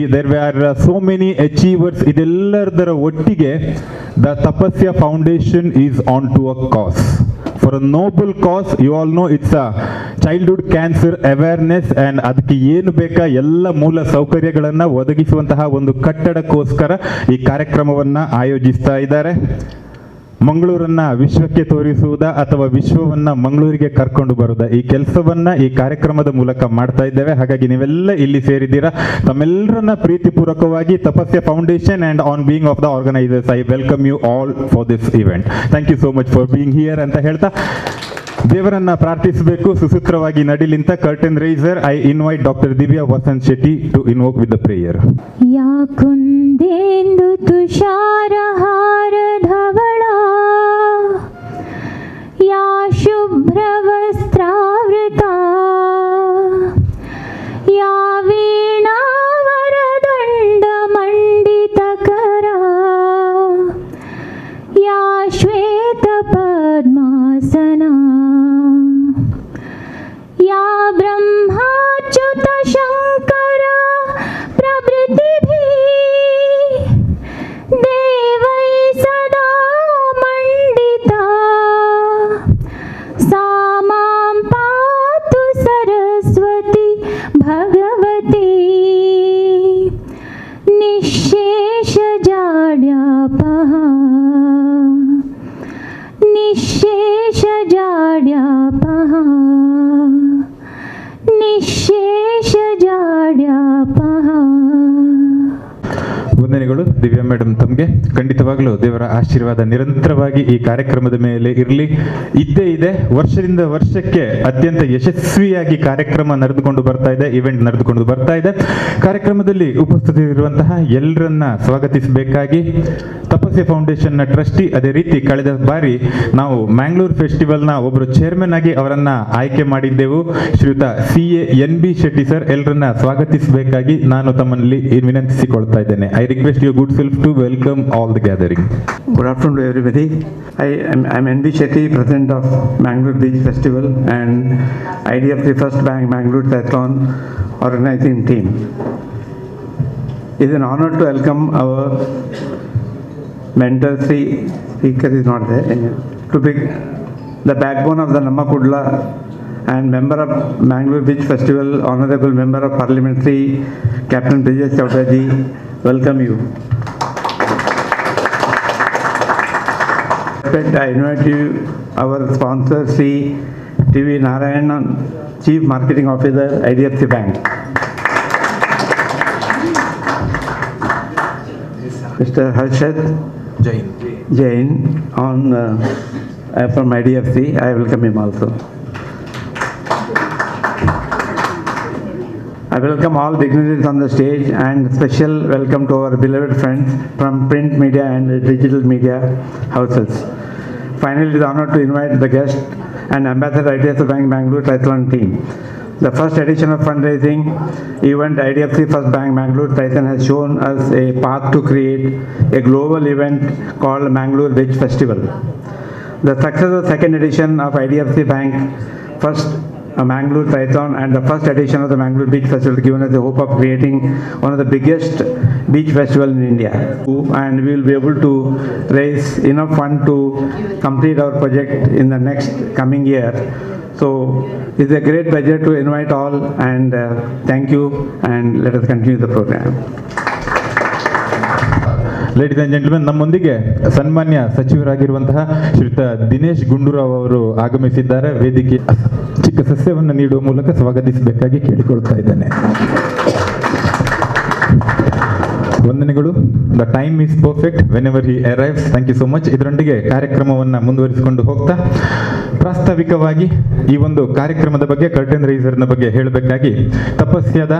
We there are so many achievers ಇದೆಲ್ಲರದರ ಒಟ್ಟಿಗೆ the Tapasya foundation is on to a cause for a noble cause you all know it's a childhood cancer awareness and ಅದಕ್ಕೆ ಏನು ಬೇಕಾ ಎಲ್ಲ ಮೂಲ ಸೌಕರ್ಯಗಳನ್ನು ಒದಗಿಸುವಂತಹ ಒಂದು ಕಟ್ಟಡಕ್ಕೋಸ್ಕರ ಈ ಕಾರ್ಯಕ್ರಮವನ್ನು ಆಯೋಜಿಸ್ತಾ ಇದ್ದಾರೆ. ಮಂಗಳೂರನ್ನ ವಿಶ್ವಕ್ಕೆ ತೋರಿಸುವುದ ಅಥವಾ ವಿಶ್ವವನ್ನ ಮಂಗಳೂರಿಗೆ ಕರ್ಕೊಂಡು ಬರುವುದ? ಈ ಕೆಲಸವನ್ನ, ಈ ಕಾರ್ಯಕ್ರಮದ ಮೂಲಕ ಮಾಡ್ತಾ ಇದ್ದೇವೆ. ಹಾಗಾಗಿ ನೀವೆಲ್ಲ ಇಲ್ಲಿ ಸೇರಿದ್ದೀರಾ? ತಮ್ಮೆಲ್ಲರನ್ನ ಪ್ರೀತಿಪೂರ್ವಕವಾಗಿ Tapasya foundation and on being of the organisers, I welcome you all for this event. Thank you so much for being here ಅಂತ ಹೇಳ್ತಾ. ದೇವರನ್ನ ಪ್ರಾರ್ಥಿಸಬೇಕು. ಸುಸೂತ್ರವಾಗಿ ನಡಿಲಿಂತ curtain raiser I invite doctor Divya Vasanth Shetty to invoke with the prayer ಯಾಕುಂದೇಂದು ತುಷಾರಹಾರ ಧವ ವಂದನೆಗಳು Divya madam ತಮಗೆ ಖಂಡಿತವಾಗ್ಲೂ ದೇವರ ಆಶೀರ್ವಾದ ನಿರಂತರವಾಗಿ ಈ ಕಾರ್ಯಕ್ರಮದ ಮೇಲೆ ಇರಲಿ. ಇದ್ದೇ ಇದೆ, ವರ್ಷದಿಂದ ವರ್ಷಕ್ಕೆ ಅತ್ಯಂತ ಯಶಸ್ವಿಯಾಗಿ ಕಾರ್ಯಕ್ರಮ ನಡೆದುಕೊಂಡು ಬರ್ತಾ ಇದೆ ಇವೆಂಟ್ ನಡೆದುಕೊಂಡು ಬರ್ತಾ ಇದೆ. ಕಾರ್ಯಕ್ರಮದಲ್ಲಿ ಉಪಸ್ಥಿತರಿರುವಂತಹ ಎಲ್ಲರನ್ನ ಸ್ವಾಗತಿಸಬೇಕಾಗಿ ತಪಸ್ಸೆ ಫೌಂಡೇಶನ್ನ ಟ್ರಸ್ಟಿ, ಅದೇ ರೀತಿ ಕಳೆದ ಬಾರಿ ನಾವು ಮ್ಯಾಂಗ್ಳೂರ್ ಫೆಸ್ಟಿವಲ್ನ ಒಬ್ಬರು ಚೇರ್ಮನ್ ಆಗಿ ಅವರನ್ನ ಆಯ್ಕೆ ಮಾಡಿದ್ದೆವು. ಶ್ರೀಯುತ C A N B Shetty sir ಎಲ್ಲರನ್ನ ಸ್ವಾಗತಿಸಬೇಕಾಗಿ ನಾನು ತಮ್ಮಲ್ಲಿ ವಿನಂತಿಸಿಕೊಳ್ತಾ ಇದ್ದೇನೆ. I request your good self to welcome all the gathering. Good afternoon to everybody. I am I'm NB Shetty, president of Mangalore Beach Festival and IDF First Bank Mangalore Triathlon organizing team. It is an honor to welcome our mentor, Sri Speaker is not there, to be the backbone of the Namakudla and member of Mangalore Beach Festival, Honorable Member of Parliamentary, Captain Brijesh Chaudhary welcome you. I invite you, our sponsor, Sri TV Narayanan, Chief Marketing Officer, IDFC Bank. Mr. Harshad Jain Jain on, uh, uh, from IDFC, I welcome him also. I welcome all dignitaries on the stage and special welcome to our beloved friends from print media and digital media houses. Finally, the honor to invite the guest and Ambassador IDFC Bank Bangalore Triathlon team. The first edition of fundraising event IDFC First Bank Bangalore Triathlon has shown us a path to create a global event called Mangalore Beach Festival. The success of second edition of IDFC Bank First uh, Mangalore Triathlon and the first edition of the Mangalore Beach Festival given us the hope of creating one of the biggest beach festival in India. And we will be able to raise enough fund to complete our project in the next coming year. So it's a great pleasure to invite all and uh, thank you and let us continue the program. Ladies and gentlemen ನಮ್ಮೊಂದಿಗೆ ಸನ್ಮಾನ್ಯ ಸಚಿವರಾಗಿರುವಂತಹ ಶ್ರೀಯುತ ದಿನೇಶ್ ಗುಂಡೂರಾವ್ ಅವರು ಆಗಮಿಸಿದ್ದಾರೆ. ವೇದಿಕೆ ಚಿಕ್ಕ ಸಸ್ಯವನ್ನು ನೀಡುವ ಮೂಲಕ ಸ್ವಾಗತಿಸಬೇಕಾಗಿ ಕೇಳಿಕೊಳ್ತಾ ಇದ್ದೇನೆ. ವಂದನೆಗಳು. The time is perfect whenever he arrives thank you so much ಇದರೊಂದಿಗೆ ಕಾರ್ಯಕ್ರಮವನ್ನು ಮುಂದುವರಿಸಿಕೊಂಡು ಹೋಗ್ತಾ ಪ್ರಾಸ್ತಾವಿಕವಾಗಿ ಈ ಒಂದು ಕಾರ್ಯಕ್ರಮದ ಬಗ್ಗೆ ಕರ್ಟನ್ ರೈಸರ್ನ ಬಗ್ಗೆ ಹೇಳಬೇಕಾಗಿ ತಪಸ್ಯದ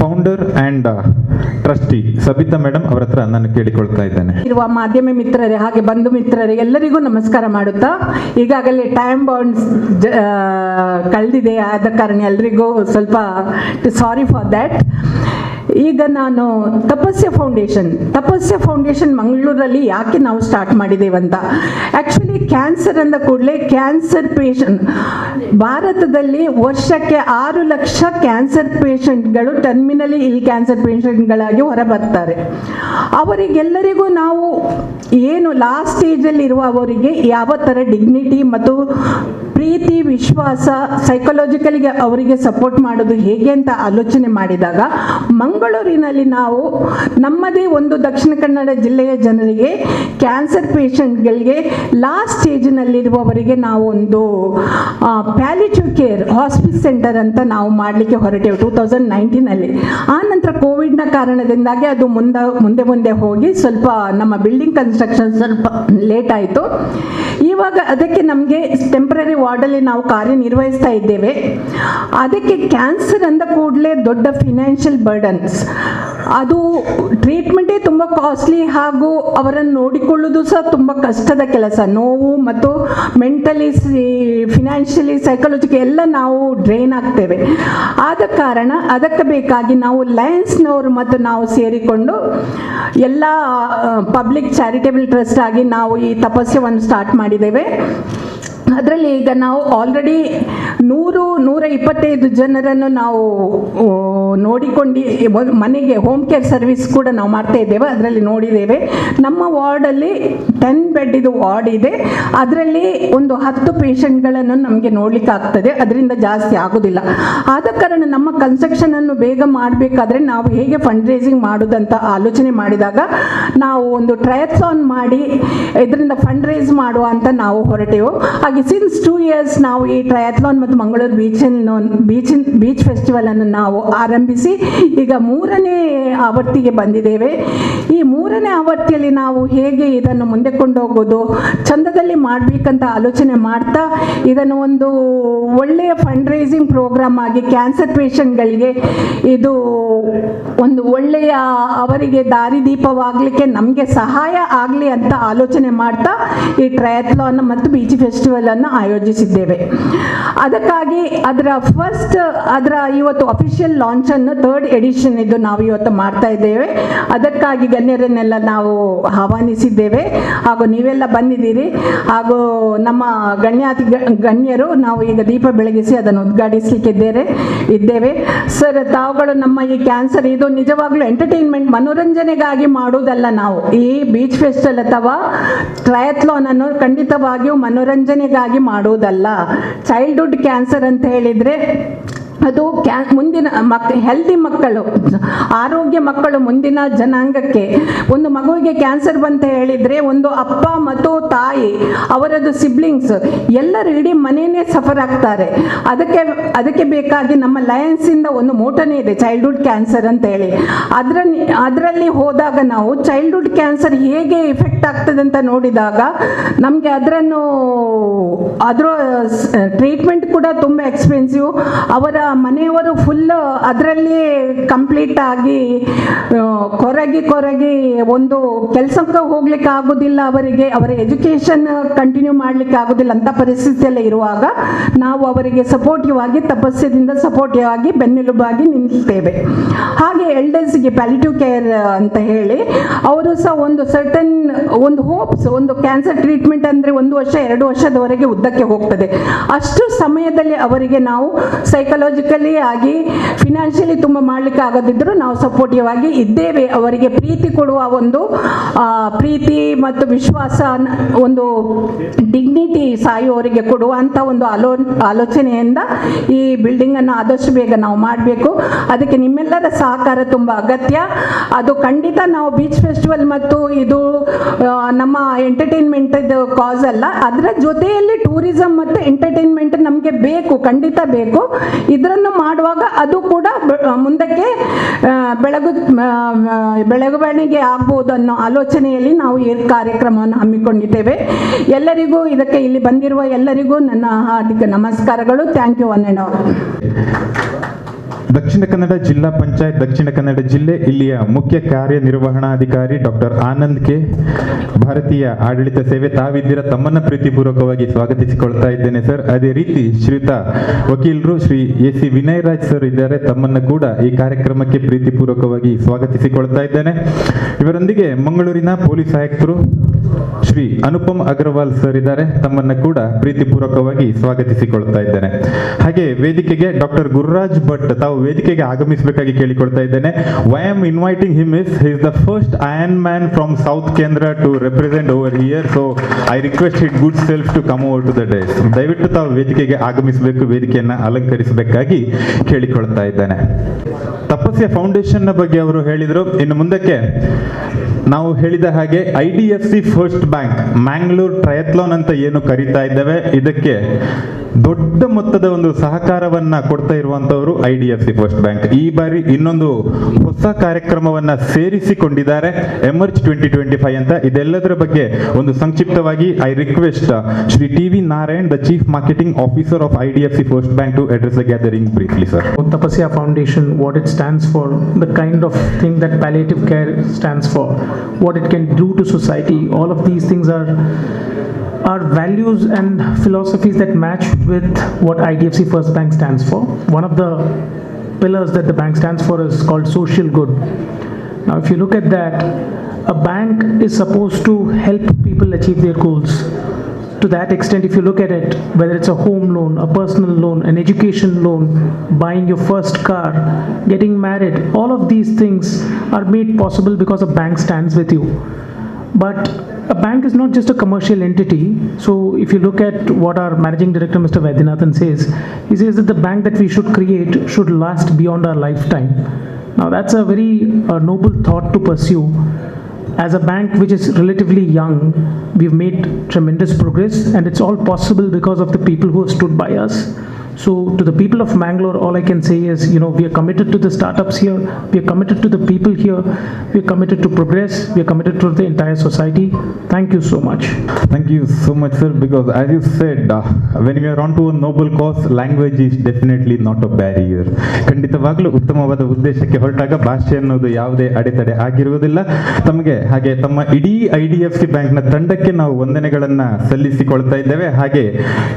founder and trustee Sabita madam ಅವರ ಹತ್ರ ನಾನು ಕೇಳಿಕೊಳ್ತಾ ಇದ್ದೇನೆ. ಇರುವ ಮಾಧ್ಯಮ ಮಿತ್ರರೇ ಹಾಗೆ ಬಂಧು ಮಿತ್ರರೇ ಎಲ್ಲರಿಗೂ ನಮಸ್ಕಾರ ಮಾಡುತ್ತಾ. ಈಗಾಗಲೇ ಟೈಮ್ ಬೌಂಡ್ಸ್ ಕಳೆದಿದೆ ಆದ ಕಾರಣ ಎಲ್ರಿಗೂ ಸ್ವಲ್ಪ ಸಾರಿ ಫಾರ್ ದ್ಯಾಟ್ ಈಗ ನಾನು ತಪಸ್ಯ ಫೌಂಡೇಶನ್ ತಪಸ್ಯ ಫೌಂಡೇಶನ್ ಮಂಗಳೂರಲ್ಲಿ ಯಾಕೆ ನಾವು ಸ್ಟಾರ್ಟ್ ಮಾಡಿದ್ದೇವಂತ ಆ್ಯಕ್ಚುಲಿ ಕ್ಯಾನ್ಸರ್ ಅಂದ ಕೂಡಲೇ ಕ್ಯಾನ್ಸರ್ ಪೇಷಂಟ್ ಭಾರತದಲ್ಲಿ ವರ್ಷಕ್ಕೆ ಆರು ಲಕ್ಷ ಕ್ಯಾನ್ಸರ್ ಪೇಷಂಟ್ಗಳು ಟರ್ಮಿನಲಿ ಇಲ್ ಕ್ಯಾನ್ಸರ್ ಪೇಷಂಟ್ಗಳಾಗಿ ಹೊರಬರ್ತಾರೆ. ಅವರಿಗೆಲ್ಲರಿಗೂ ನಾವು ಏನು ಲಾಸ್ಟ್ ಸ್ಟೇಜಲ್ಲಿ ಇರುವ ಅವರಿಗೆ ಯಾವ ಥರ ಡಿಗ್ನಿಟಿ ಮತ್ತು ಪ್ರೀತಿ, ವಿಶ್ವಾಸ ಸೈಕಲಾಜಿಕಲಿಗೆ ಅವರಿಗೆ ಸಪೋರ್ಟ್ ಮಾಡೋದು ಹೇಗೆ ಅಂತ ಆಲೋಚನೆ ಮಾಡಿದಾಗ ಮಂಗಳೂರಿನಲ್ಲಿ ನಾವು ನಮ್ಮದೇ ಒಂದು ದಕ್ಷಿಣ ಕನ್ನಡ ಜಿಲ್ಲೆಯ ಜನರಿಗೆ ಕ್ಯಾನ್ಸರ್ ಪೇಷಂಟ್ಗಳಿಗೆ ಲಾಸ್ಟ್ ಸ್ಟೇಜಿನಲ್ಲಿರುವವರಿಗೆ ನಾವು ಒಂದು ಪ್ಯಾಲಿಟಿವ್ ಕೇರ್ ಹಾಸ್ಪಿಟಲ್ ಸೆಂಟರ್ ಅಂತ ನಾವು ಮಾಡಲಿಕ್ಕೆ ಹೊರಟೆವು ಟೂ ತೌಸಂಡ್ ನೈನ್ಟೀನಲ್ಲಿ ಆ ನಂತರ ಕೋವಿಡ್ನ ಕಾರಣದಿಂದಾಗಿ ಅದು ಮುಂದೆ ಮುಂದೆ ಮುಂದೆ ಹೋಗಿ ಸ್ವಲ್ಪ ನಮ್ಮ ಬಿಲ್ಡಿಂಗ್ ಕನ್ಸ್ಟ್ರಕ್ಷನ್ ಸ್ವಲ್ಪ ಲೇಟ್ ಆಯಿತು. ಇವಾಗ ಅದಕ್ಕೆ ನಮಗೆ ಟೆಂಪ್ರರಿ ವಾರ್ಡಲ್ಲಿ ನಾವು ಕಾರ್ಯನಿರ್ವಹಿಸ್ತಾ ಇದ್ದೇವೆ. ಅದಕ್ಕೆ ಕ್ಯಾನ್ಸರ್ ಅಂದ ಕೂಡಲೇ ದೊಡ್ಡ ಫಿನಾನ್ಷಿಯಲ್ ಬರ್ಡನ್ಸ್ ಅದು ಟ್ರೀಟ್ಮೆಂಟೇ ತುಂಬ ಕಾಸ್ಟ್ಲಿ ಹಾಗೂ ಅವರನ್ನು ನೋಡಿಕೊಳ್ಳೋದು ಸಹ ತುಂಬ ಕಷ್ಟದ ಕೆಲಸ. ನೋವು ಮತ್ತು ಮೆಂಟಲಿ ಫಿನಾನ್ಷಿಯಲಿ ಸೈಕಾಲಜಿಕಲಿ ಎಲ್ಲ ನಾವು ಡ್ರೈನ್ ಆಗ್ತೇವೆ. ಆದ ಕಾರಣ ಅದಕ್ಕೆ ಬೇಕಾಗಿ ನಾವು ಲಯನ್ಸ್ನವರು ಮತ್ತು ನಾವು ಸೇರಿಕೊಂಡು ಎಲ್ಲ ಪಬ್ಲಿಕ್ ಚಾರಿಟೇಬಲ್ ಟ್ರಸ್ಟ್ ಆಗಿ ನಾವು ಈ ತಪಸ್ಯವನ್ನು ಸ್ಟಾರ್ಟ್ ಮಾಡಿದ್ದೇವೆ. ಅದರಲ್ಲಿ ಈಗ ನಾವು ಆಲ್ರೆಡಿ ನೂರು, ನೂರ ಇಪ್ಪತ್ತೈದು ಜನರನ್ನು ನಾವು ನೋಡಿಕೊಂಡು, ಮನೆಗೆ ಹೋಮ್ ಕೇರ್ ಸರ್ವಿಸ್ ಕೂಡ ನಾವು ಮಾಡ್ತಾ ಇದ್ದೇವೆ, ಅದರಲ್ಲಿ ನೋಡಿದ್ದೇವೆ. ನಮ್ಮ ವಾರ್ಡಲ್ಲಿ ಟೆನ್ ಬೆಡ್ ಇದು ವಾರ್ಡ್ ಇದೆ. ಅದರಲ್ಲಿ ಒಂದು ಹತ್ತು ಪೇಷಂಟ್ಗಳನ್ನು ನಮಗೆ ನೋಡ್ಲಿಕ್ಕೆ ಆಗ್ತದೆ. ಅದರಿಂದ ಜಾಸ್ತಿ ಆಗೋದಿಲ್ಲ. ಆದ ಕಾರಣ ನಮ್ಮ ಕನ್ಸ್ಟ್ರಕ್ಷನನ್ನು ಬೇಗ ಮಾಡಬೇಕಾದ್ರೆ ನಾವು ಹೇಗೆ ಫಂಡ್ ರೇಸಿಂಗ್ ಮಾಡೋದಂತ ಆಲೋಚನೆ ಮಾಡಿದಾಗ ನಾವು ಒಂದು ಟ್ರಯತ್ಸಾನ್ ಮಾಡಿ, ಇದರಿಂದ ಫಂಡ್ ರೇಸ್ ಮಾಡುವ ಅಂತ ನಾವು ಹೊರಟೆವು. ಹಾಗೆ ಸಿನ್ಸ್ ಟೂ ಇಯರ್ಸ್ ನಾವು ಈ ಟ್ರಯಾಥ್ಲಾನ್ ಮತ್ತು ಮಂಗಳೂರು ಬೀಚನ್ನು ಬೀಚ್ ಬೀಚ್ ಫೆಸ್ಟಿವಲನ್ನು ನಾವು ಆರಂಭಿಸಿ, ಈಗ ಮೂರನೇ ಆವರ್ತಿಗೆ ಬಂದಿದ್ದೇವೆ. ಈ ಮೂರನೇ ಆವರ್ತಿಯಲ್ಲಿ ನಾವು ಹೇಗೆ ಇದನ್ನು ಮುಂದೆ ಕೊಂಡೋಗೋದು, ಚಂದದಲ್ಲಿ ಮಾಡಬೇಕಂತ ಆಲೋಚನೆ ಮಾಡ್ತಾ, ಇದನ್ನು ಒಂದು ಒಳ್ಳೆಯ ಫಂಡ್ ರೈಸಿಂಗ್ ಪ್ರೋಗ್ರಾಮ್ ಆಗಿ ಕ್ಯಾನ್ಸರ್ ಪೇಷಂಟ್ಗಳಿಗೆ ಇದು ಒಂದು ಒಳ್ಳೆಯ ಅವರಿಗೆ ದಾರಿದೀಪವಾಗಲಿಕ್ಕೆ ನಮಗೆ ಸಹಾಯ ಆಗಲಿ ಅಂತ ಆಲೋಚನೆ ಮಾಡ್ತಾ, ಈ ಟ್ರಯಾಥ್ಲಾನ್ ಮತ್ತು ಬೀಚ್ ಫೆಸ್ಟಿವಲನ್ನು ಆಯೋಜಿಸಿದ್ದೇವೆ. ಅದಕ್ಕಾಗಿ ಅದರ ಫಸ್ಟ್ ಅದರ ಇವತ್ತು ಅಫಿಷಿಯಲ್ ಲಾಂಚನ್ನು ಥರ್ಡ್ ಎಡಿಷನ್ ಇದು ನಾವು ಇವತ್ತು ಮಾಡ್ತಾ ಇದ್ದೇವೆ. ಅದಕ್ಕಾಗಿ ಗಣ್ಯರನ್ನೆಲ್ಲ ನಾವು ಆಹ್ವಾನಿಸಿದ್ದೇವೆ. ಹಾಗೂ ನೀವೆಲ್ಲ ಬಂದಿದ್ದೀರಿ. ಹಾಗೂ ನಮ್ಮ ಗಣ್ಯಾತಿ, ಗಣ್ಯರು ನಾವು ಈಗ ದೀಪ ಬೆಳಗಿಸಿ ಅದನ್ನು ಉದ್ಘಾಟಿಸಲಿಕ್ಕಿದ್ದೇವೆ, ಇದ್ದೇವೆ. ಸರ್ ತಾವುಗಳು ನಮ್ಮ ಈ ಕ್ಯಾನ್ಸರ್ ಇದು ನಿಜವಾಗ್ಲೂ ಎಂಟರ್ಟೈನ್ಮೆಂಟ್ ಮನೋರಂಜನೆಗಾಗಿ ಮಾಡುವುದಲ್ಲ ನಾವು. ಈ ಬೀಚ್ ಫೆಸ್ಟಲ್ ಅಥವಾ ಟ್ರಯತ್ಲೋನ್ ಅನ್ನು ಖಂಡಿತವಾಗಿಯೂ ಮನೋರಂಜನೆಗಾಗಿ ಮಾಡುವುದಲ್ಲ ಚೈಲ್ಡ್ಹುಡ್ ಕ್ಯಾನ್ಸರ್ ಅಂತ ಹೇಳಿದರೆ ಅದು ಕ್ಯಾ, ಮುಂದಿನ ಮಕ್ ಹೆಲ್ದಿ ಮಕ್ಕಳು, ಆರೋಗ್ಯ ಮಕ್ಕಳು ಮುಂದಿನ ಜನಾಂಗಕ್ಕೆ. ಒಂದು ಮಗುವಿಗೆ ಕ್ಯಾನ್ಸರ್ ಬಂತ ಹೇಳಿದರೆ ಒಂದು ಅಪ್ಪ ಮತ್ತು ತಾಯಿ, ಅವರದ್ದು ಸಿಬ್ಲಿಂಗ್ಸ್ ಎಲ್ಲರೂ ಇಡೀ ಮನೆಯೇ ಸಫರ್ ಆಗ್ತಾರೆ. ಅದಕ್ಕೆ ಅದಕ್ಕೆ ಬೇಕಾಗಿ ನಮ್ಮ ಲಯನ್ಸಿಂದ ಒಂದು ಮೋಟನೇ ಇದೆ ಚೈಲ್ಡ್ಹುಡ್ ಕ್ಯಾನ್ಸರ್ ಅಂತ ಹೇಳಿ. ಅದರ ಅದರಲ್ಲಿ ಹೋದಾಗ ನಾವು ಚೈಲ್ಡ್ಹುಡ್ ಕ್ಯಾನ್ಸರ್ ಹೇಗೆ ಇಫೆಕ್ಟ್ ಆಗ್ತದೆ ಅಂತ ನೋಡಿದಾಗ, ನಮಗೆ ಅದರನ್ನು, ಅದರ ಟ್ರೀಟ್ಮೆಂಟ್ ಕೂಡ ತುಂಬ ಎಕ್ಸ್ಪೆನ್ಸಿವ್ ಅವರ ಮನೆಯವರು ಫುಲ್ ಅದರಲ್ಲಿ ಕಂಪ್ಲೀಟ್ ಆಗಿ ಕೊರಗಿ ಕೊರಗಿ ಒಂದು ಕೆಲಸಕ್ಕೆ ಹೋಗ್ಲಿಕ್ಕೆ ಆಗೋದಿಲ್ಲ ಅವರಿಗೆ, ಅವರ ಎಜುಕೇಶನ್ ಕಂಟಿನ್ಯೂ ಮಾಡಲಿಕ್ಕೆ ಆಗೋದಿಲ್ಲ ಅಂತ ಪರಿಸ್ಥಿತಿಯಲ್ಲಿ ಇರುವಾಗ ನಾವು ಅವರಿಗೆ ಸಪೋರ್ಟಿವ್ ಆಗಿ ತಪಸ್ಯದಿಂದ ಸಪೋರ್ಟಿವ್ ಆಗಿ ಬೆನ್ನೆಲುಬಾಗಿ ನಿಲ್ತೇವೆ ಹಾಗೆ ಎಲ್ಡರ್ಸ್ಗೆ ಪ್ಯಾಲಿಟಿವ್ ಕೇರ್ ಅಂತ ಹೇಳಿ, ಅವರು ಸಹ ಒಂದು ಸರ್ಟನ್ ಒಂದು ಹೋಪ್ಸ್ ಒಂದು ಕ್ಯಾನ್ಸರ್ ಟ್ರೀಟ್ಮೆಂಟ್ ಅಂದರೆ ಒಂದು ವರ್ಷ, ಎರಡು ವರ್ಷದವರೆಗೆ ಉದ್ದಕ್ಕೆ ಹೋಗ್ತದೆ. ಅಷ್ಟು ಸಮಯದಲ್ಲಿ ಅವರಿಗೆ ನಾವು ಸೈಕಲಾಜಿಕಲಿ ಆಗಿ ಫಿನಾನ್ಷಿಯಲಿ ತುಂಬ ಮಾಡಲಿಕ್ಕೆ ಆಗದಿದ್ದರೂ ನಾವು ಸಪೋರ್ಟಿವ್ ಆಗಿ ಇದ್ದೇವೆ. ಅವರಿಗೆ ಪ್ರೀತಿ ಕೊಡುವ ಒಂದು ಪ್ರೀತಿ ಮತ್ತು ವಿಶ್ವಾಸ ಒಂದು ಡಿಗ್ನಿಟಿ ಸಾಯುವವರಿಗೆ ಕೊಡುವಂಥ ಒಂದು ಆಲೋ ಆಲೋಚನೆಯಿಂದ ಈ ಬಿಲ್ಡಿಂಗನ್ನು ಆದಷ್ಟು ಬೇಗ ನಾವು ಮಾಡಬೇಕು. ಅದಕ್ಕೆ ನಿಮ್ಮೆಲ್ಲರ ಸಹಕಾರ ತುಂಬ ಅಗತ್ಯ. ಅದು ಖಂಡಿತ ನಾವು ಬೀಚ್ ಫೆಸ್ಟಿವಲ್ ಮತ್ತು ಇದು ನಮ್ಮ ಎಂಟರ್ಟೈನ್ಮೆಂಟ್ ಕಾಸ್ ಅಲ್ಲ. ಅದರ ಜೊತೆಯಲ್ಲಿ ಟೂರಿಸಂ ಮತ್ತು ಎಂಟರ್ಟೈನ್ಮೆಂಟ್ ನಮಗೆ ಬೇಕು, ಖಂಡಿತ ಬೇಕು. ಇದನ್ನು ಮಾಡುವಾಗ ಅದು ಕೂಡ ಮುಂದಕ್ಕೆ ಬೆಳಗು ಬೆಳಗುವಣಿಗೆ ಆಗ್ಬೋದು ಅನ್ನೋ ಆಲೋಚನೆಯಲ್ಲಿ ನಾವು ಈ ಕಾರ್ಯಕ್ರಮವನ್ನು ಹಮ್ಮಿಕೊಂಡಿದ್ದೇವೆ. ಎಲ್ಲರಿಗೂ ಇದಕ್ಕೆ ಇಲ್ಲಿ ಬಂದಿರುವ ಎಲ್ಲರಿಗೂ ನನ್ನ ಹಾರ್ದಿಕ ನಮಸ್ಕಾರಗಳು. Thank you all Dakshina Kannada ಜಿಲ್ಲಾ ಪಂಚಾಯತ್ ದಕ್ಷಿಣ ಕನ್ನಡ ಜಿಲ್ಲೆ ಇಲ್ಲಿಯ ಮುಖ್ಯ ಕಾರ್ಯನಿರ್ವಹಣಾಧಿಕಾರಿ ಡಾಕ್ಟರ್ ಆನಂದ್ ಕೆ. ಭಾರತೀಯ ಆಡಳಿತ ಸೇವೆ ತಾವಿದ್ದೀರ ತಮ್ಮನ್ನ ಪ್ರೀತಿಪೂರ್ವಕವಾಗಿ ಸ್ವಾಗತಿಸಿಕೊಳ್ತಾ ಇದ್ದೇನೆ ಸರ್. ಅದೇ ರೀತಿ ಶ್ರೀಯುತ ವಕೀಲರು Shri A C Vinay Raj sir ಇದ್ದಾರೆ. ತಮ್ಮನ್ನ ಕೂಡ ಈ ಕಾರ್ಯಕ್ರಮಕ್ಕೆ ಪ್ರೀತಿಪೂರ್ವಕವಾಗಿ ಸ್ವಾಗತಿಸಿಕೊಳ್ತಾ ಇದ್ದೇನೆ. ಇವರೊಂದಿಗೆ ಮಂಗಳೂರಿನ ಪೊಲೀಸ್ ಆಯುಕ್ತರು ಶ್ರೀ ಅನುಪಮ್ ಅಗರ್ವಾಲ್ ಸರ್ ಇದ್ದಾರೆ. ತಮ್ಮನ್ನ ಕೂಡ ಪ್ರೀತಿಪೂರ್ವಕವಾಗಿ ಸ್ವಾಗತಿಸಿಕೊಳ್ತಾ ಇದ್ದೇನೆ. ಹಾಗೆ ವೇದಿಕೆಗೆ ಡಾಕ್ಟರ್ ಗುರುರಾಜ್ ಭಟ್ ತಾವು ವೇದಿಕೆಗೆ ಆಗಮಿಸಬೇಕಾಗಿ ಕೇಳಿಕೊಳ್ತಾ ಇದ್ದೇನೆ. Why am inviting him is is the first iron man from south ಕೇಂದ್ರ to represent over here so I request it good self to come over to the dais ದಯವಿಟ್ಟು ತಾವು ವೇದಿಕೆಗೆ ಆಗಮಿಸಬೇಕು, ವೇದಿಕೆಯನ್ನ ಅಲಂಕರಿಸಬೇಕಾಗಿ ಕೇಳಿಕೊಳ್ತಾ ಇದ್ದೇನೆ. ತಪಸ್ಯ ಫೌಂಡೇಶನ್ನ ಬಗ್ಗೆ ಅವರು ಹೇಳಿದರು. ಇನ್ನು ಮುಂದಕ್ಕೆ ನಾವು ಹೇಳಿದ ಹಾಗೆ I D F C first bank Mangalore triathlon ಅಂತ ಏನು ಕರೀತಾ ಇದ್ದೇವೆ? ಇದಕ್ಕೆ ದೊಡ್ಡ ಮೊತ್ತದ ಒಂದು ಸಹಕಾರವನ್ನ ಕೊಡ್ತಾ ಇರುವಂತವರು I D F C first bank ಈ ಬಾರಿ ಇನ್ನೊಂದು ಹೊಸ ಕಾರ್ಯಕ್ರಮವನ್ನ ಸೇರಿಸಿಕೊಂಡಿದ್ದಾರೆ ಎಮರ್ಜ್ ಟ್ವೆಂಟಿ ಟ್ವೆಂಟಿ ಫೈವ್ ಅಂತ. ಇದೆಲ್ಲದರ ಬಗ್ಗೆ ಒಂದು ಸಂಕ್ಷಿಪ್ತವಾಗಿ I request Shri T V Narayan the chief marketing officer of I D F C first bank to address a gathering briefly sir Tapasya foundation what it stands for the kind of thing that palliative care stands for what it can do to society society, all of these things are are values and philosophies that match with what IDFC First Bank stands for. One of the pillars that the bank stands for is called social good. Now, if you look at that, a bank is supposed to help people achieve their goals to that extent, if you look at it, whether it's a home loan, a personal loan, an education loan, buying your first car, getting married, all of these things are made possible because a bank stands with you. But a bank is not just a commercial entity. So if you look at what our managing director, Mr. Vaidyanathan, says, he says that the bank that we should create should last beyond our lifetime. Now that's a very uh, noble thought to pursue. As a bank which is relatively young, we've made tremendous progress, and it's all possible because of the people who have stood by us. So, to the people of Mangalore, all I can say is, you know, we are committed to the startups here, we are committed to the people here, we are committed to progress, we are committed to the entire society. Thank you so much. Thank you so much, sir. Because as you said, uh, when we are on to a noble cause, language is definitely not a barrier. ಖಂಡಿತವಾಗ್ಲೂ ಉತ್ತಮವಾದ ಉದ್ದೇಶಕ್ಕೆ ಹೊರಟಾಗ ಭಾಷೆ ಅನ್ನೋದು ಯಾವುದೇ ಅಡೆತಡೆ ಆಗಿರುವುದಿಲ್ಲ ತಮಗೆ ಹಾಗೆ ತಮ್ಮ ಇಡೀ ಐ ಡಿ ಎಫ್ ಸಿ ಬ್ಯಾಂಕ್ನ ತಂಡಕ್ಕೆ ನಾವು ವಂದನೆಗಳನ್ನು ಸಲ್ಲಿಸಿಕೊಳ್ತಾ ಇದ್ದೇವೆ ಹಾಗೆ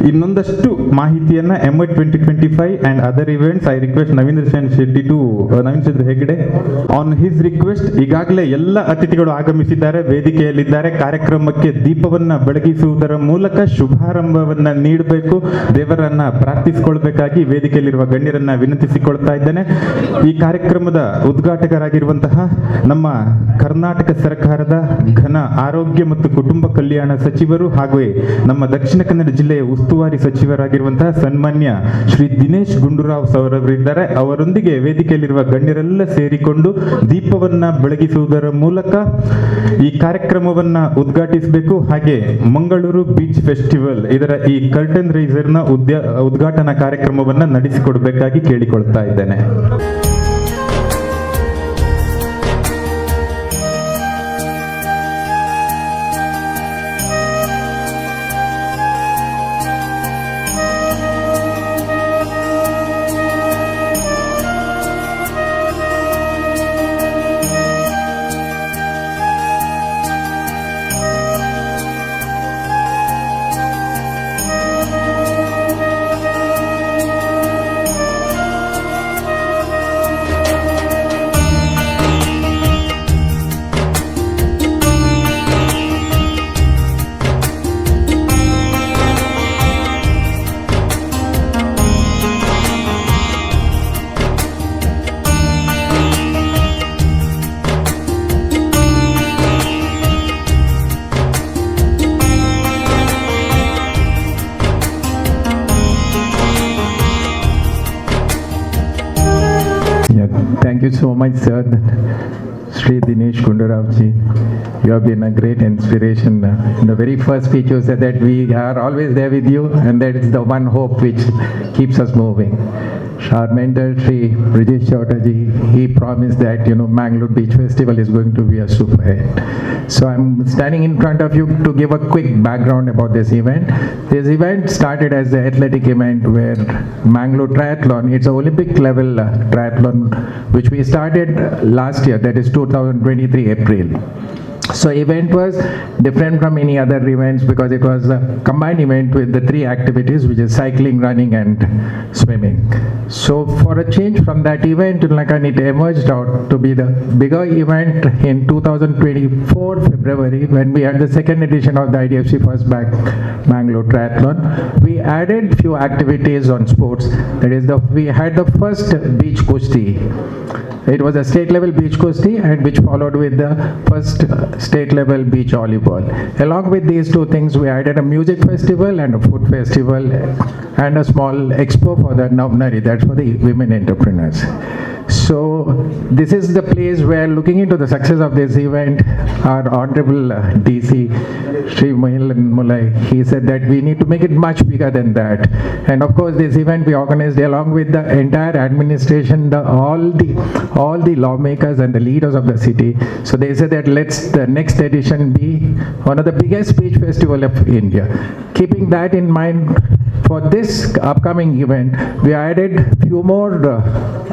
ಇನ್ನೊಂದಷ್ಟು ಮಾಹಿತಿಯನ್ನು M I twenty twenty five and other events I request Navindra Sen Shetty to Naveen Chandra Hegde on his request ಈಗಾಗಲೇ ಎಲ್ಲ ಅತಿಥಿಗಳು ಆಗಮಿಸಿದ್ದಾರೆ, ವೇದಿಕೆಯಲ್ಲಿದ್ದಾರೆ. ಕಾರ್ಯಕ್ರಮಕ್ಕೆ ದೀಪವನ್ನ ಬೆಳಗಿಸುವುದರ ಮೂಲಕ ಶುಭಾರಂಭವನ್ನ ನೀಡಬೇಕು. ದೇವರನ್ನ ಪ್ರಾರ್ಥಿಸಿಕೊಳ್ಬೇಕಾಗಿ ವೇದಿಕೆಯಲ್ಲಿರುವ ಗಣ್ಯರನ್ನ ವಿನಂತಿಸಿಕೊಳ್ತಾ ಇದ್ದೇನೆ. ಈ ಕಾರ್ಯಕ್ರಮದ ಉದ್ಘಾಟಕರಾಗಿರುವಂತಹ ನಮ್ಮ ಕರ್ನಾಟಕ ಸರ್ಕಾರದ ಘನ ಆರೋಗ್ಯ ಮತ್ತು ಕುಟುಂಬ ಕಲ್ಯಾಣ ಸಚಿವರು ಹಾಗೂ ನಮ್ಮ ದಕ್ಷಿಣ ಕನ್ನಡ ಜಿಲ್ಲೆಯ ಉಸ್ತುವಾರಿ ಸಚಿವರಾಗಿರುವಂತಹ ಸನ್ಮಾನ್ಯ ಶ್ರೀ ದಿನೇಶ್ ಗುಂಡೂರಾವ್ ಇದ್ದಾರೆ ಅವರೊಂದಿಗೆ ವೇದಿಕೆಯಲ್ಲಿರುವ ಗಣ್ಯರೆಲ್ಲ ಸೇರಿಕೊಂಡು ದೀಪವನ್ನ ಬೆಳಗಿಸುವುದರ ಮೂಲಕ ಈ ಕಾರ್ಯಕ್ರಮವನ್ನ ಉದ್ಘಾಟಿಸಬೇಕು. ಹಾಗೆ ಮಂಗಳೂರು ಬೀಚ್ ಫೆಸ್ಟಿವಲ್ ಇದರ ಈ ಕರ್ಟನ್ ರೈಸರ್ನ ಉದ್ಘಾಟನಾ ಕಾರ್ಯಕ್ರಮವನ್ನ ನಡೆಸಿಕೊಡ್ಬೇಕಾಗಿ ಕೇಳಿಕೊಳ್ತಾ ಇದ್ದೇನೆ. Thank you so much, sir. Sri Dinesh Gundaravji, you have been a great inspiration. In the very first speech, you said that we are always there with you, and that is the one hope which keeps us moving. Our mentor Sri Brijesh Chautaji, he promised that you know Mangalore Beach Festival is going to be a super hit. So I'm standing in front of you to give a quick background about this event. This event started as the athletic event where Mangalore Triathlon, it's an Olympic level uh, triathlon which we started last year, that is 2023 April. So event was different from any other events because it was a combined event with the three activities which is cycling, running and swimming. So for a change from that event, Lakan it emerged out to be the bigger event in 2024 February when we had the second edition of the IDFC First Bank Bangalore Triathlon. We added few activities on sports. That is the we had the first beach kusti. It was a state level beach kusti and which followed with the first state level beach volleyball. Along with these two things, we added a music festival and a food festival and a small expo for the Navnari, that's for the women entrepreneurs. So this is the place where looking into the success of this event, our honorable uh, DC, Sri Mohil Mulai, he said that we need to make it much bigger than that. And of course, this event we organized along with the entire administration, the, all the all the lawmakers and the leaders of the city. So they said that let's the next edition be one of the biggest speech festival of India. Keeping that in mind, for this upcoming event, we added few more uh,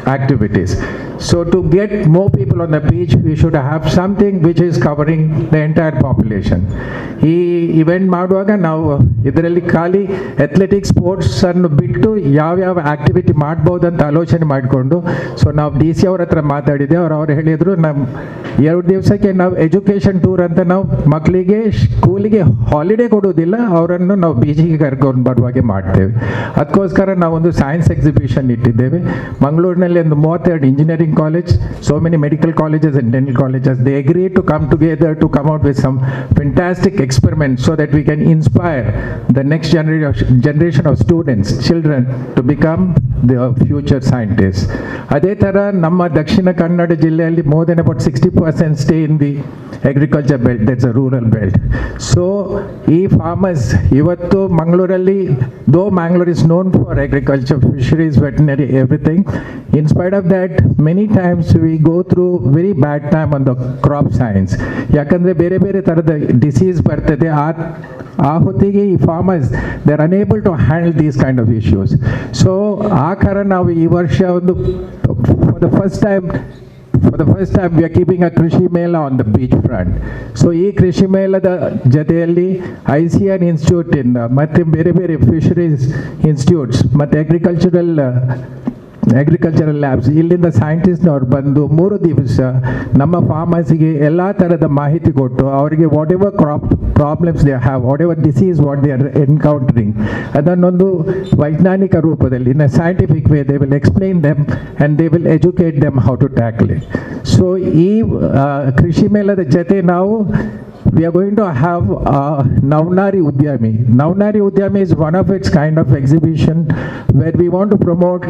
activities. So to get more people on the beach, we should have something which is covering the entire population. ಈ event ಮಾಡುವಾಗ ನಾವು ಇದರಲ್ಲಿ ಖಾಲಿ athletic sports ಅನ್ನು ಬಿಟ್ಟು ಯಾವ್ಯಾವ activity ಮಾಡ್ಬೋದು ಅಂತ ಆಲೋಚನೆ ಮಾಡಿಕೊಂಡು ಸೊ ನಾವು ಡಿ ಸಿ ಅವ್ರ ಹತ್ರ ಮಾತಾಡಿದ್ದೆ ಅವ್ರು ಅವ್ರು ಹೇಳಿದರು ನಮ್ಮ ಎರಡು ದಿವಸಕ್ಕೆ ನಾವು ಎಜುಕೇಷನ್ ಟೂರ್ ಅಂತ ನಾವು ಮಕ್ಕಳಿಗೆ ಸ್ಕೂಲಿಗೆ ಹಾಲಿಡೇ ಕೊಡೋದಿಲ್ಲ ಅವರನ್ನು ನಾವು ಬೀಚಿಗೆ ಕರ್ಕೊಂಡು ಬರುವಾಗೆ ಮಾಡ್ತೇವೆ. ಅದಕ್ಕೋಸ್ಕರ ನಾವೊಂದು ಸೈನ್ಸ್ ಎಕ್ಸಿಬಿಷನ್ ಇಟ್ಟಿದ್ದೇವೆ. ಮಂಗಳೂರಿನಲ್ಲಿ ಒಂದು ಮೂವತ್ತೆರಡು engineering college so many medical colleges and dental colleges they agree to come together to come out with some fantastic experiment so that we can inspire the next generation generation of students children to become the future scientists ಅದೇ ಥರ ನಮ್ಮ ದಕ್ಷಿಣ ಕನ್ನಡ ಜಿಲ್ಲೆಯಲ್ಲಿ more than about sixty percent stay in the agriculture belt that's a rural belt so ಈ farmers ಇವತ್ತು ಮಂಗಳೂರಲ್ಲಿ though Mangalore is known for agriculture fisheries veterinary everything in spite of that many times we go through very bad time on the crop science ಯಾಕಂದರೆ ಬೇರೆ ಬೇರೆ ಥರದ disease ಬರ್ತದೆ. ಆ ಆ ಹೊತ್ತಿಗೆ ಈ farmers they are unable to handle these kind of issues so ಆ ಕಾರಣ ನಾವು ಈ ವರ್ಷ ಒಂದು for the first time for the first time we are keeping a krishi mela on the beach front so ಈ ಕೃಷಿ ಮೇಳದ ಜೊತೆಯಲ್ಲಿ ಐ ಸಿ ಆರ್ ಇನ್ಸ್ಟಿಟ್ಯೂಟ್ ಮತ್ತು ಮತ್ತೆ ಬೇರೆ ಬೇರೆ ಫಿಶರೀಸ್ ಇನ್ಸ್ಟಿಟ್ಯೂಟ್ಸ್ ಮತ್ತು ಅಗ್ರಿಕಲ್ಚರಲ್ ಅಗ್ರಿಕಲ್ಚರಲ್ ಲ್ಯಾಬ್ಸ್ ಇಲ್ಲಿಂದ ಸೈಂಟಿಸ್ಟ್ನವ್ರು ಬಂದು ಮೂರು ದಿವಸ ನಮ್ಮ ಫಾರ್ಮರ್ಸಿಗೆ ಎಲ್ಲ ಥರದ ಮಾಹಿತಿ ಕೊಟ್ಟು ಅವರಿಗೆ whatever crop problems they have whatever disease what they are encountering ಅದನ್ನೊಂದು ವೈಜ್ಞಾನಿಕ ರೂಪದಲ್ಲಿ in scientific way they will explain them and they will educate them how to tackle so ಈ ಕೃಷಿ ಮೇಳದ ಜೊತೆ ನಾವು we are going to have uh, Navnari Udyami. Navnari Udyami is one of its kind of exhibition where we want to promote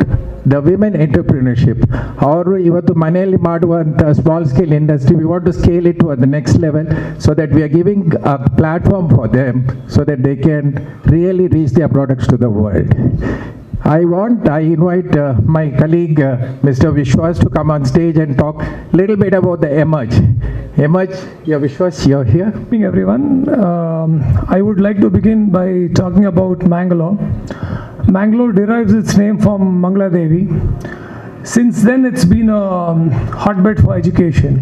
the women entrepreneurship. ಅವರು ಇವತ್ತು ಮನೆಯಲ್ಲಿ ಮಾಡುವಂಥ small scale industry we want to scale it to the next level so that we are giving a platform for them so that they can really reach their products to the world I want, I invite uh, my colleague, uh, Mr. Vishwas, to come on stage and talk a little bit about the Emerge. Emerge, yeah, Vishwas, you're here. evening, everyone. Um, I would like to begin by talking about Mangalore. Mangalore derives its name from Mangala Devi. Since then, it's been a um, hotbed for education.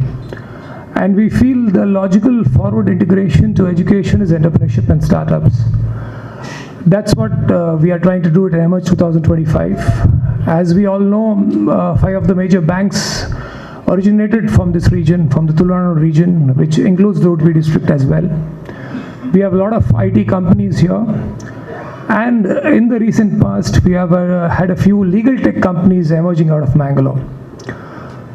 And we feel the logical forward integration to education is entrepreneurship and startups. That's what uh, we are trying to do at Emerge 2025. As we all know, um, uh, five of the major banks originated from this region, from the Tulanu region, which includes the Udupi district as well. We have a lot of IT companies here. And in the recent past, we have uh, had a few legal tech companies emerging out of Mangalore.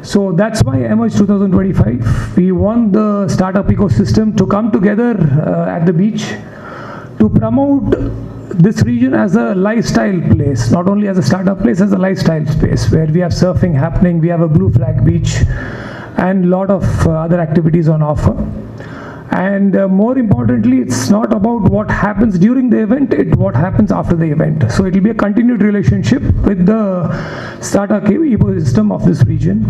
So that's why Emerge 2025. We want the startup ecosystem to come together uh, at the beach to promote this region as a lifestyle place, not only as a startup place, as a lifestyle space where we have surfing happening, we have a blue flag beach, and lot of uh, other activities on offer. And uh, more importantly, it's not about what happens during the event, it what happens after the event. So it will be a continued relationship with the startup ecosystem of this region.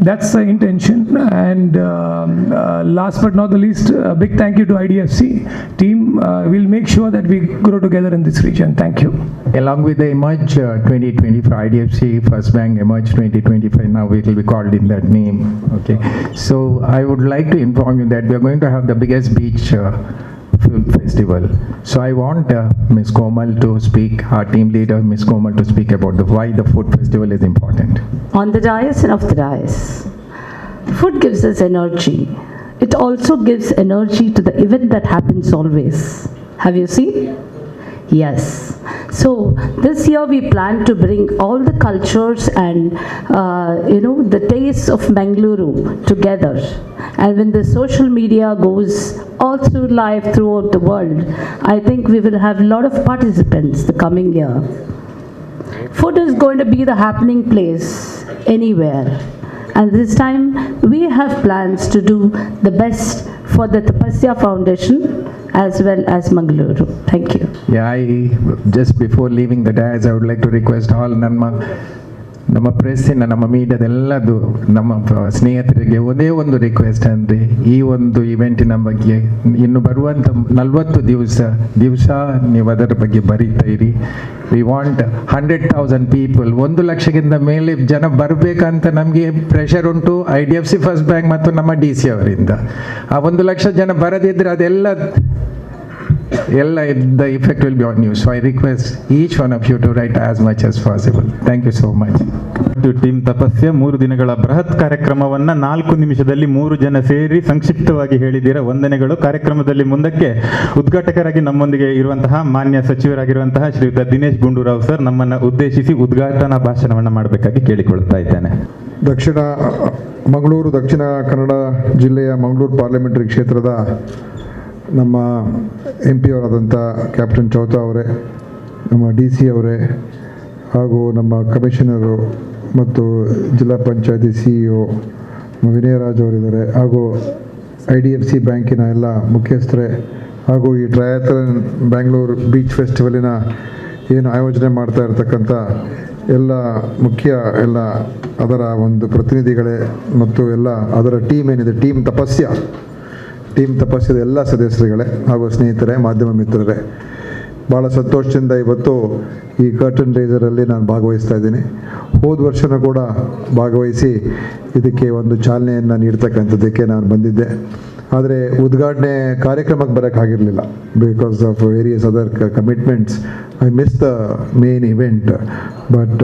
That's the intention. And um, uh, last but not the least, a big thank you to IDFC team. Uh, we'll make sure that we grow together in this region. Thank you. Along with the Emerge uh, 2025, IDFC First Bank Emerge 2025, now it will be called in that name. Okay. So I would like to inform you that we are going to have the biggest beach uh, festival. So I want uh, Ms. Komal to speak, our team leader, Ms. Komal, to speak about the, why the food festival is important. on the dais and off the dais. Food gives us energy. It also gives energy to the event that happens always. Have you seen? Yes. So this year we plan to bring all the cultures and uh, you know the tastes of Mangaluru together. And when the social media goes all through live throughout the world, I think we will have a lot of participants the coming year. Food is going to be the happening place anywhere. And this time, we have plans to do the best for the Tapasya Foundation as well as Mangaluru. Thank you. Yeah, I, just before leaving the dais, I would like to request all Nanma ನಮ್ಮ ಪ್ರೆಸ್ಸಿನ, ನಮ್ಮ ಮೀಡಿಯಾದೆಲ್ಲದು ನಮ್ಮ ಸ್ನೇಹಿತರಿಗೆ ಒಂದೇ ಒಂದು request ಅಂದರೆ, ಈ ಒಂದು ಇವೆಂಟಿನ ಬಗ್ಗೆ ಇನ್ನು ಬರುವಂಥ ನಲವತ್ತು ದಿವಸ ದಿವಸ ನೀವು ಅದರ ಬಗ್ಗೆ ಬರೀತಾ ಇರಿ. We want hundred thousand people ಒಂದು ಲಕ್ಷಕ್ಕಿಂತ ಮೇಲೆ ಜನ ಬರಬೇಕಂತ ನಮಗೆ ಪ್ರೆಷರ್ ಉಂಟು I D F C first bank ಮತ್ತು ನಮ್ಮ ಡಿ ಸಿ ಅವರಿಂದ. ಆ ಒಂದು ಲಕ್ಷ ಜನ ಬರದಿದ್ದರೆ ಅದೆಲ್ಲ ಎಲ್ಲ the effect will be on you so I request each one of you to write as much as possible. Thank you so much team Tapasya ಮೂರು ದಿನಗಳ ಬೃಹತ್ ಕಾರ್ಯಕ್ರಮವನ್ನು ನಾಲ್ಕು ನಿಮಿಷದಲ್ಲಿ ಮೂರು ಜನ ಸೇರಿ ಸಂಕ್ಷಿಪ್ತವಾಗಿ ಹೇಳಿದ್ದೀರಾ? ವಂದನೆಗಳು. ಕಾರ್ಯಕ್ರಮದಲ್ಲಿ ಮುಂದಕ್ಕೆ ಉದ್ಘಾಟಕರಾಗಿ ನಮ್ಮೊಂದಿಗೆ ಇರುವಂತಹ ಮಾನ್ಯ ಸಚಿವರಾಗಿರುವಂತಹ ಶ್ರೀಯುತ ದಿನೇಶ್ ಗುಂಡೂರಾವ್ ಸರ್ ನಮ್ಮನ್ನು ಉದ್ದೇಶಿಸಿ ಉದ್ಘಾಟನಾ ಭಾಷಣವನ್ನು ಮಾಡಬೇಕಾಗಿ ಕೇಳಿಕೊಳ್ಳುತ್ತಾ ಇದ್ದೇನೆ. ದಕ್ಷಿಣ ಮಂಗಳೂರು ದಕ್ಷಿಣ ಕನ್ನಡ ಜಿಲ್ಲೆಯ ಮಂಗಳೂರು ಪಾರ್ಲಿಮೆಂಟರಿ ಕ್ಷೇತ್ರದ ನಮ್ಮ ಎಂ ಪಿ ಅವರಾದಂಥ ಕ್ಯಾಪ್ಟನ್ ಚೌತಾ ಅವರೇ, ನಮ್ಮ ಡಿ ಸಿ ಅವರೇ, ಹಾಗೂ ನಮ್ಮ ಕಮಿಷನರು ಮತ್ತು ಜಿಲ್ಲಾ ಪಂಚಾಯತಿ ಸಿ ಇ ಒ ವಿನಯರಾಜ್ ಅವರಿದ್ದಾರೆ, ಹಾಗೂ ಐ ಡಿ ಎಫ್ ಸಿ ಬ್ಯಾಂಕಿನ ಎಲ್ಲ ಮುಖ್ಯಸ್ಥರೇ, ಹಾಗೂ ಈ ಟ್ರಯಾಥಲನ್ ಬ್ಯಾಂಗ್ಳೂರು ಬೀಚ್ ಫೆಸ್ಟಿವಲಿನ ಏನು ಆಯೋಜನೆ ಮಾಡ್ತಾ ಇರತಕ್ಕಂಥ ಎಲ್ಲ ಮುಖ್ಯ, ಎಲ್ಲ ಅದರ ಒಂದು ಪ್ರತಿನಿಧಿಗಳೇ ಮತ್ತು ಎಲ್ಲ ಅದರ ಟೀಮ್ ಏನಿದೆ ಟೀಮ್ ತಪಸ್ಯ ಟೀಮ್ ತಪಾಸಿದ ಎಲ್ಲ ಸದಸ್ಯರುಗಳೇ ಹಾಗೂ ಸ್ನೇಹಿತರೇ, ಮಾಧ್ಯಮ ಮಿತ್ರರೇ ಭಾಳ ಸಂತೋಷದಿಂದ ಇವತ್ತು ಈ ಕರ್ಟನ್ ರೈಸರಲ್ಲಿ ನಾನು ಭಾಗವಹಿಸ್ತಾ ಇದ್ದೀನಿ. ಹೋದ ವರ್ಷನೂ ಕೂಡ ಭಾಗವಹಿಸಿ ಇದಕ್ಕೆ ಒಂದು ಚಾಲನೆಯನ್ನು ನೀಡ್ತಕ್ಕಂಥದ್ದಕ್ಕೆ ನಾನು ಬಂದಿದ್ದೆ. ಆದರೆ ಉದ್ಘಾಟನೆ ಕಾರ್ಯಕ್ರಮಕ್ಕೆ ಬರೋಕ್ಕಾಗಿರಲಿಲ್ಲ because of various other commitments I miss the main event but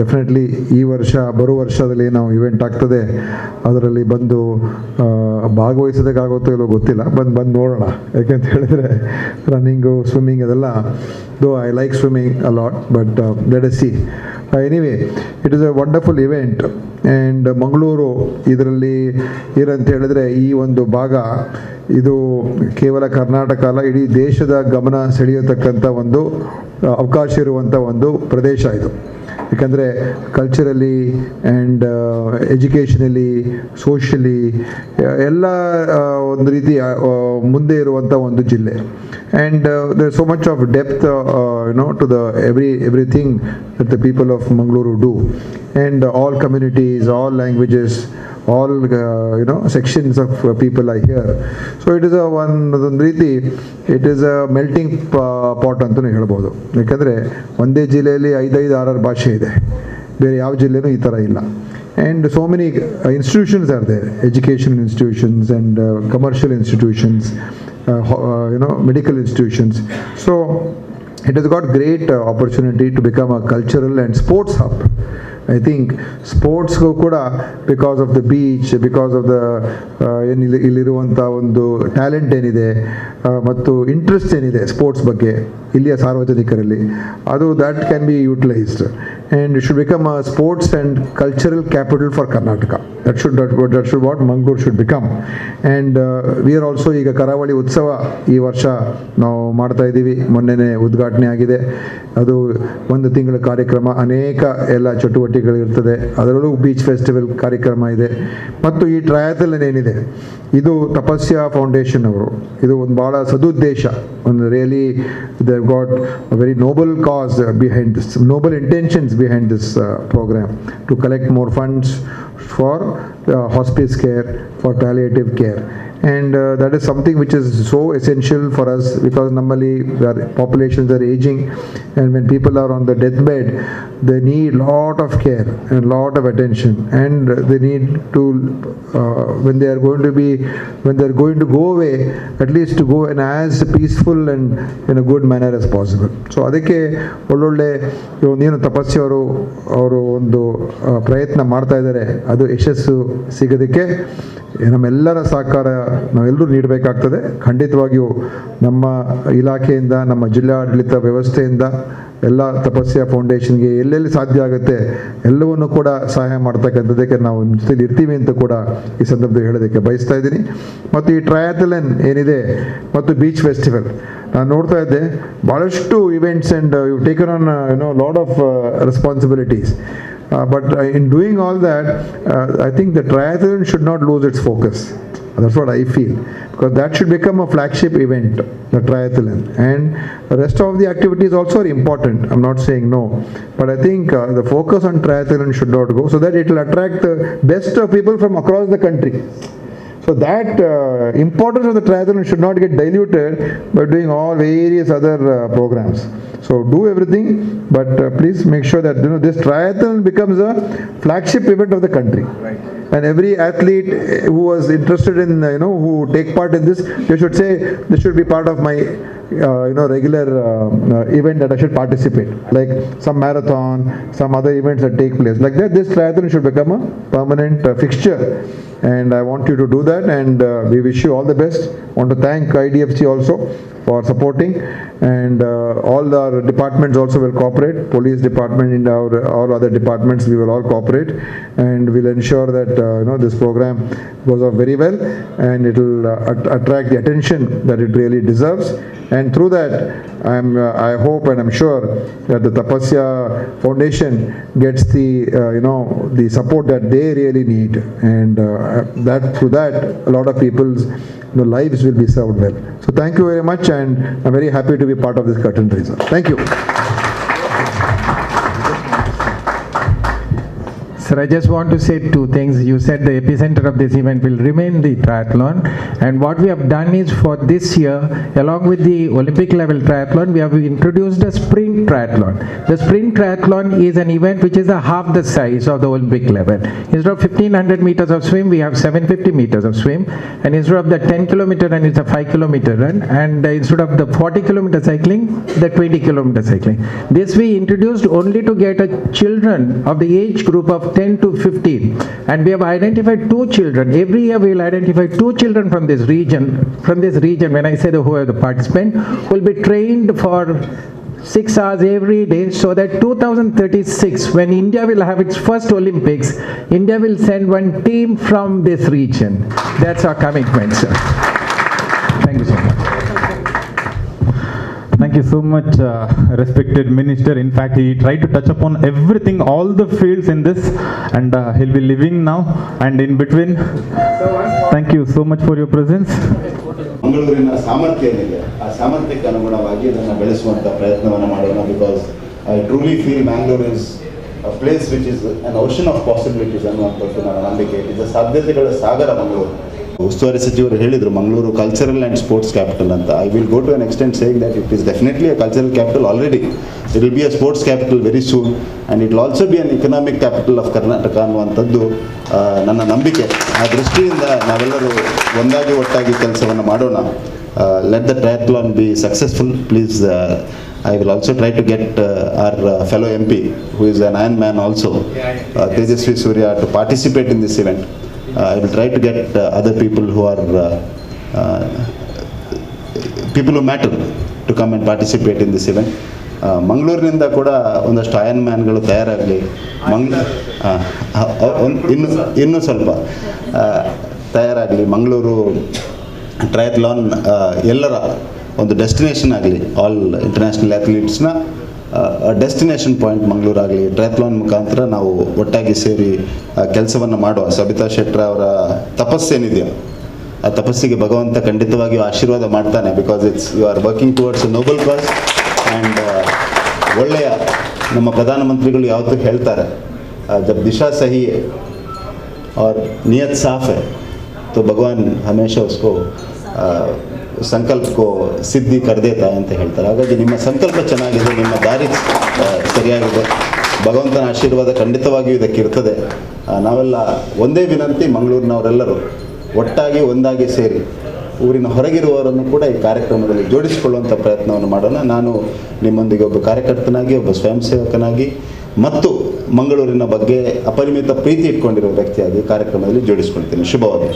definitely ಈ ವರ್ಷ ಬರೋ ವರ್ಷದಲ್ಲಿ ನಾವು ಇವೆಂಟ್ ಆಗ್ತದೆ. ಅದರಲ್ಲಿ ಬಂದು ಭಾಗವಹಿಸೋದಕ್ಕಾಗುತ್ತೋ ಇಲ್ಲೋ ಗೊತ್ತಿಲ್ಲ. ಬಂದು ಬಂದು ನೋಡೋಣ. ಯಾಕೆಂತ ಹೇಳಿದರೆ ರನ್ನಿಂಗು ಸ್ವಿಮ್ಮಿಂಗ್ ಅದೆಲ್ಲ though I like swimming a lot but let see anyway it is a wonderful event and Mangaluru ಇದರಲ್ಲಿ ಏನಂತ ಹೇಳಿದ್ರೆ ಈ ಒಂದು ಭಾಗ, ಇದು ಕೇವಲ ಕರ್ನಾಟಕ ಅಲ್ಲ, ಇಡೀ ದೇಶದ ಗಮನ ಸೆಳೆಯತಕ್ಕಂಥ ಒಂದು, ಅವಕಾಶ ಇರುವಂಥ ಒಂದು ಪ್ರದೇಶ ಇದು. ಯಾಕಂದರೆ ಕಲ್ಚರಲಿ ಆ್ಯಂಡ್ ಎಜುಕೇಷನಲ್ಲಿ ಸೋಷಲಿ ಎಲ್ಲ ಒಂದು ರೀತಿ ಮುಂದೆ ಇರುವಂಥ ಒಂದು ಜಿಲ್ಲೆ. And there so much of depth know to the every everything that the people of Mangaluru do and all communities all languages all you know sections of people I hear so it is a one ಅದೊಂದು ರೀತಿ it is a melting pot ಅಂತಲೂ ಹೇಳ್ಬೋದು. ಯಾಕಂದರೆ ಒಂದೇ ಜಿಲ್ಲೆಯಲ್ಲಿ ಐದೈದು ಆರಾರು ಭಾಷೆ ಇದೆ. ಬೇರೆ ಯಾವ ಜಿಲ್ಲೆನೂ ಈ ಥರ ಇಲ್ಲ. And so many institutions are there education institutions and commercial institutions you know medical institutions so it has got great uh, opportunity to become a cultural and sports hub. I think sports ಕೂಡ because of the beach because of the ಏನಿಲ್ಲ ಇಲ್ಲಿರುವಂಥ ಒಂದು talent ಏನಿದೆ ಮತ್ತು interest ಏನಿದೆ sports ಬಗ್ಗೆ ಇಲ್ಲಿಯ ಸಾರ್ವಜನಿಕರಲ್ಲಿ. ಅದು that can be utilised and it should become a sports and cultural capital for Karnataka. That should that, that should what Mangalore should become. And uh, we are also ಈಗ ಕರಾವಳಿ ಉತ್ಸವ ಈ ವರ್ಷ ನಾವು ಮಾಡ್ತಾ ಇದ್ದೀವಿ. ಮೊನ್ನೆನೇ ಉದ್ಘಾಟನೆ ಆಗಿದೆ. ಅದು ಒಂದು ತಿಂಗಳ ಕಾರ್ಯಕ್ರಮ. ಅನೇಕ ಎಲ್ಲ ಚಟುವಟಿಕೆಗಳಿರ್ತದೆ ಅದರಲ್ಲೂ ಬೀಚ್ ಫೆಸ್ಟಿವಲ್ ಕಾರ್ಯಕ್ರಮ ಇದೆ. ಮತ್ತು ಈ ಟ್ರಯಾಥಲನ್ ಏನಿದೆ? ಇದು ತಪಸ್ಯ ಫೌಂಡೇಶನ್ ಅವರು. ಇದು ಒಂದು ಭಾಳ ಸದುದ್ದೇಶ. And really, they've got a very noble cause behind this, noble intentions behind this uh, program to collect more funds for uh, hospice care, for palliative care. And uh, that is something which is so essential for us because normally our populations are aging and when people are on the deathbed, they need lot of care and lot of attention and they need to, uh, when they are going to be, when they are going to go away, at least to go in as peaceful and in a good manner as possible. So ಅದಕ್ಕೆ ಒಳ್ಳೊಳ್ಳೆ ಏನು ತಪಸ್ಸಿ ಅವರು avaru ಒಂದು ಪ್ರಯತ್ನ ಮಾಡ್ತಾ ಇದ್ದಾರೆ ಅದು ಯಶಸ್ಸು ಸಿಗೋದಕ್ಕೆ ನಮ್ಮೆಲ್ಲರ ಸಹಕಾರ ನಾವೆಲ್ಲರೂ ನೀಡಬೇಕಾಗ್ತದೆ. ಖಂಡಿತವಾಗಿಯೂ ನಮ್ಮ ಇಲಾಖೆಯಿಂದ, ನಮ್ಮ ಜಿಲ್ಲಾಡಳಿತ ವ್ಯವಸ್ಥೆಯಿಂದ ಎಲ್ಲ ತಪಸ್ಯ ಫೌಂಡೇಶನ್ಗೆ ಎಲ್ಲೆಲ್ಲಿ ಸಾಧ್ಯ ಆಗುತ್ತೆ ಎಲ್ಲವನ್ನು ಕೂಡ ಸಹಾಯ ಮಾಡ್ತಕ್ಕಂಥದ್ದಕ್ಕೆ ನಾವು ಜೊತೆಲಿ ಇರ್ತೀವಿ ಅಂತ ಕೂಡ ಈ ಸಂದರ್ಭದಲ್ಲಿ ಹೇಳೋದಕ್ಕೆ ಬಯಸ್ತಾ ಇದ್ದೀನಿ. ಮತ್ತು ಈ ಟ್ರಯಾಥಲನ್ ಏನಿದೆ ಮತ್ತು ಬೀಚ್ ಫೆಸ್ಟಿವಲ್, ನಾನು ನೋಡ್ತಾ ಇದ್ದೆ ಭಾಳಷ್ಟು events and you taken on you know load of responsibilities. But in doing all that I think the triathlon should not lose its focus. That's what I feel. Because that should become a flagship event, the triathlon. And the rest of the activities also are important. I'm not saying no. But I think uh, the focus on triathlon should not go so that it will attract the best of people from across the country. So that uh, importance of the triathlon should not get diluted by doing all various other uh, programs. So do everything, but uh, please make sure that you know this triathlon becomes a flagship event of the country. And every athlete eh, who was interested in uh, you know who take part in this, they should say this should be part of my uh, you know regular uh, uh, event that I should participate, like some marathon, some other events that take place. Like that, this triathlon should become a permanent uh, fixture. And I want you to do that, and uh, we wish you all the best. Want to thank IDFC also for supporting, and uh, all our departments also will cooperate. Police department and our all other departments, we will all cooperate, and we'll ensure that uh, you know this program goes off very well, and it will uh, at- attract the attention that it really deserves. And through that, I'm, uh, I hope and I'm sure that the Tapasya Foundation gets the, uh, you know, the support that they really need. And uh, that, through that, a lot of people's you know, lives will be served well. So thank you very much and I'm very happy to be part of this curtain raiser. Thank you. Sir, I just want to say two things. You said the epicenter of this event will remain the triathlon. And what we have done is for this year, along with the Olympic level triathlon, we have introduced a sprint triathlon. The sprint triathlon is an event which is a half the size of the Olympic level. Instead of 1500 meters of swim, we have 750 meters of swim. And instead of the 10 kilometer run, it's a 5 kilometer run. And uh, instead of the 40 kilometer cycling, the 20 kilometer cycling. This we introduced only to get a children of the age group of 10 to 15. And we have identified two children. Every year we will identify two children from this region. From this region, when I say the who are the participant, will be trained for six hours every day so that 2036 when india will have its first olympics india will send one team from this region that's our commitment sir thank you so much Thank you so much, uh, respected minister. In fact, he tried to touch upon everything, all the fields in this, and uh, he'll be leaving now. And in between, thank you so much for your presence. ಮಂಗಳೂರಿನ ಸಾಮರ್ಥ್ಯ ಏನಿದೆ ಆ ಸಾಮರ್ಥ್ಯಕ್ಕೆ ಅನುಗುಣವಾಗಿ ಅದನ್ನು ಬೆಳೆಸುವಂಥ ಪ್ರಯತ್ನವನ್ನು ಮಾಡೋಣ because I truly feel Mangalore is a place which is an ocean of possibilities ಅನ್ನುವಂಥದ್ದು ನನ್ನ ನಂಬಿಕೆ ಇದು ಸಾಧ್ಯತೆಗಳ ಸಾಗರ ಮಂಗಳೂರು ಉಸ್ತುವಾರಿ ಸಚಿವರು ಹೇಳಿದರು Mangaluru cultural and sports capital ಅಂತ. I will go to an extent saying that it is definitely a cultural capital already it will be a sports capital very soon and it also be an economic capital of Karnataka ಅನ್ನುವಂಥದ್ದು ನನ್ನ ನಂಬಿಕೆ. ಆ ದೃಷ್ಟಿಯಿಂದ ನಾವೆಲ್ಲರೂ ಒಂದಾಗಿ ಒಟ್ಟಾಗಿ ಕೆಲಸವನ್ನು ಮಾಡೋಣ. Let the triathlon be successful please I will also try to get our fellow M P who is an an man also Tejasvi Surya to participate in this event this event. I will try to get uh, other people who are uh, uh, people who matter to come and participate in this event. ಮಂಗಳೂರಿನಿಂದ ಕೂಡ ಒಂದಷ್ಟು iron ಮ್ಯಾನ್ಗಳು ತಯಾರಾಗಲಿ ಮಂಗ್ ಇನ್ನು ಇನ್ನೂ ಸ್ವಲ್ಪ ತಯಾರಾಗಲಿ ಮಂಗಳೂರು ಟ್ರಯತ್ಲಾನ್ ಎಲ್ಲರ ಒಂದು destination ಆಗಲಿ all international ಅಥ್ಲೀಟ್ಸ್ನ ಡೆಸ್ಟಿನೇಷನ್ ಪಾಯಿಂಟ್ ಮಂಗಳೂರು ಆಗಲಿ ಟ್ರಯತ್ಲಾನ್ ಮುಖಾಂತರ ನಾವು ಒಟ್ಟಾಗಿ ಸೇರಿ ಕೆಲಸವನ್ನು ಮಾಡುವ ಸಬಿತಾ ಶೆಟ್ರ್ ಅವರ ತಪಸ್ಸೇನಿದೆಯೋ ಆ ತಪಸ್ಸಿಗೆ ಭಗವಂತ ಖಂಡಿತವಾಗಿಯೂ ಆಶೀರ್ವಾದ ಮಾಡ್ತಾನೆ because it's you are working towards noble cause and ಒಳ್ಳೆಯ ನಮ್ಮ ಪ್ರಧಾನಮಂತ್ರಿಗಳು ಯಾವತ್ತೂ ಹೇಳ್ತಾರೆ ಆ, ಜಬ್ ದಿಶಾ ಸಹಿ है और नियत साफ है तो भगवान हमेशा उसको ಆ, ಸಂಕಲ್ಪಕ್ಕೂ ಸಿದ್ಧಿ ಕಡ್ದೇತ ಅಂತ ಹೇಳ್ತಾರೆ. ಹಾಗಾಗಿ ನಿಮ್ಮ ಸಂಕಲ್ಪ ಚೆನ್ನಾಗಿದೆ, ನಿಮ್ಮ ದಾರಿ ಸರಿಯಾಗಿದೆ. ಭಗವಂತನ ಆಶೀರ್ವಾದ ಖಂಡಿತವಾಗಿಯೂ ಇದಕ್ಕಿರ್ತದೆ ನಾವೆಲ್ಲ ಒಂದೇ ವಿನಂತಿ ಮಂಗಳೂರಿನವರೆಲ್ಲರೂ ಒಟ್ಟಾಗಿ ಒಂದಾಗಿ ಸೇರಿ ಊರಿನ ಹೊರಗಿರುವವರನ್ನು ಕೂಡ ಈ ಕಾರ್ಯಕ್ರಮದಲ್ಲಿ ಜೋಡಿಸಿಕೊಳ್ಳುವಂಥ ಪ್ರಯತ್ನವನ್ನು ಮಾಡೋಣ. ನಾನು ನಿಮ್ಮೊಂದಿಗೆ ಒಬ್ಬ ಕಾರ್ಯಕರ್ತನಾಗಿ, ಒಬ್ಬ ಸ್ವಯಂ ಸೇವಕನಾಗಿ ಮತ್ತು ಮಂಗಳೂರಿನ ಬಗ್ಗೆ ಅಪರಿಮಿತ ಪ್ರೀತಿ ಇಟ್ಕೊಂಡಿರುವ ವ್ಯಕ್ತಿಯಾಗಿ ಕಾರ್ಯಕ್ರಮದಲ್ಲಿ ಜೋಡಿಸ್ಕೊಳ್ತೀನಿ. ಶುಭವಾಗಿ